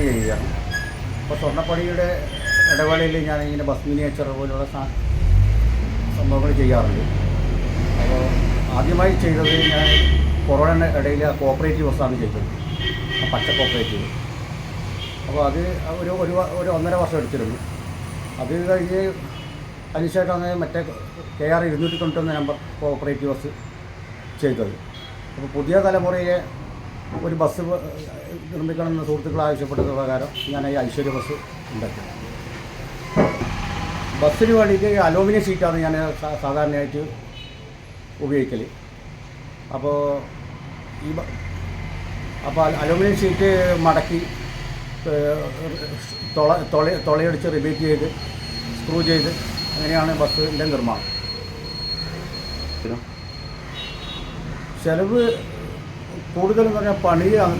സ്വർണപ്പണി ചെയ്യുകയാണ് അപ്പോൾ സ്വർണപ്പണിയുടെ ഇടവേളയിൽ ഞാൻ ഇങ്ങനെ ബസ് മിനിയേച്ചർ പോലുള്ള സംഭവങ്ങൾ ചെയ്യാറുണ്ട്. അപ്പോൾ ആദ്യമായി ചെയ്തത് ഞാൻ കൊറോണ ഇടയിൽ കോപ്പറേറ്റീവ് ബസ്സാണ് ചെയ്തത് പച്ച കോപ്പറേറ്റീവ്. അപ്പോൾ അത് ഒരു ഒരു ഒരു ഒന്നര വർഷം എടുത്തിരുന്നു. അത് കഴിഞ്ഞ് അതിനുശേഷമാണ് മറ്റേ കെ ആർ ഇരുന്നൂറ്റി തൊണ്ണൂറ്റൊന്ന് നമ്പർ കോപ്പറേറ്റീവ് ബസ് ചെയ്തത്. അപ്പോൾ പുതിയ തലമുറയെ ഒരു ബസ് നിർമ്മിക്കണമെന്ന് സുഹൃത്തുക്കൾ ആവശ്യപ്പെട്ടത് പ്രകാരം ഞാൻ ഈ ഐശ്വര്യ ബസ് ഉണ്ടാക്കി. ബസ്സിന് വേണ്ടിയിട്ട് അലൂമിനിയം ഷീറ്റാണ് ഞാൻ സാധാരണയായിട്ട് ഉപയോഗിക്കൽ അപ്പോൾ ഈ അപ്പോൾ അലൂമിനിയം ഷീറ്റ് മടക്കി തുള തുള തുളയടിച്ച് റിബേറ്റ് ചെയ്ത് സ്ക്രൂ ചെയ്ത് അങ്ങനെയാണ് ബസ്സിന്റെ നിർമ്മാണം. ചിലവ് കൂടുതലെന്ന് പറഞ്ഞാൽ പണിയാണ്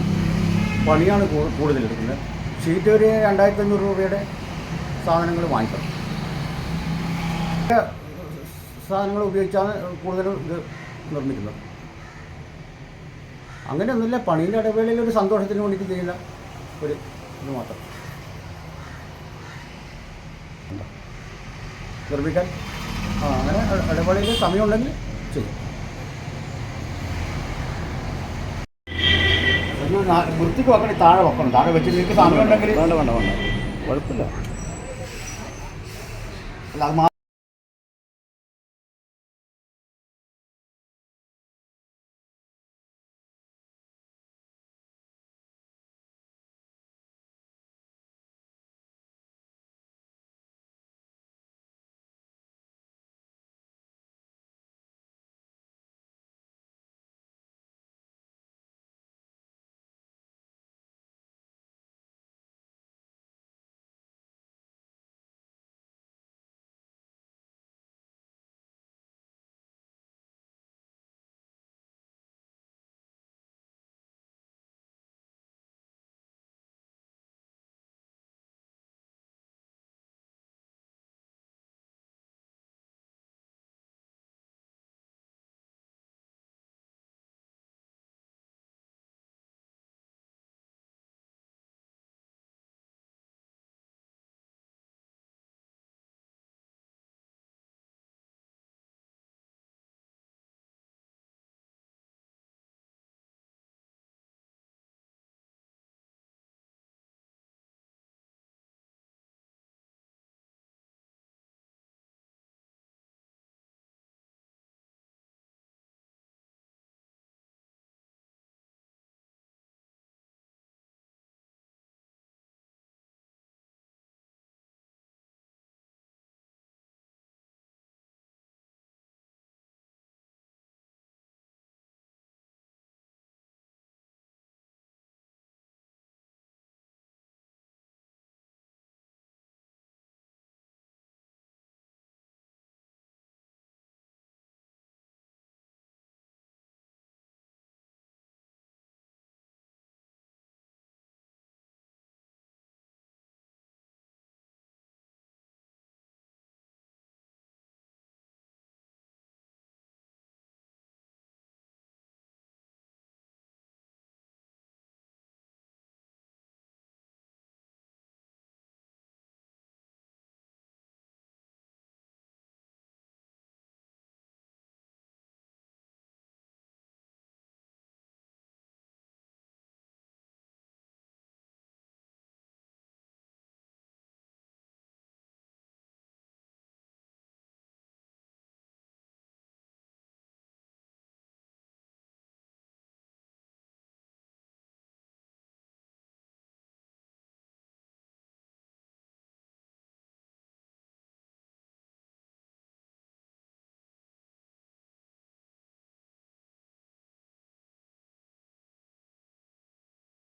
പണിയാണ് കൂ- കൂടുതൽ എടുക്കുന്നത് ഷീറ്റ് ഒരു രണ്ടായിരത്തി അഞ്ഞൂറ് രൂപയുടെ സാധനങ്ങൾ വാങ്ങിക്കണം. സാധനങ്ങൾ ഉപയോഗിച്ചാണ് കൂടുതലും ഇത് നിർമ്മിക്കുന്നത്. അങ്ങനെയൊന്നുമില്ല പണീന്റെ ഇടവേളയിൽ ഒരു സന്തോഷത്തിന് വേണ്ടിയിട്ട് ചെയ്യുന്ന ഒരു ഇത് മാത്രം. നിർമ്മിക്കാൻ ആ അങ്ങനെ ഇട- ഇടവേളയിൽ സമയമുണ്ടെങ്കിൽ ചെയ്യും. വൃത്തിക്ക് വെക്കണം താഴെ വെക്കണം. താഴെ വെച്ചിട്ട് നിങ്ങൾക്ക് സമയം ഉണ്ടെങ്കിൽ വേണ്ട വേണ്ട വേണ്ട. കുഴപ്പമില്ല. അല്ല അത്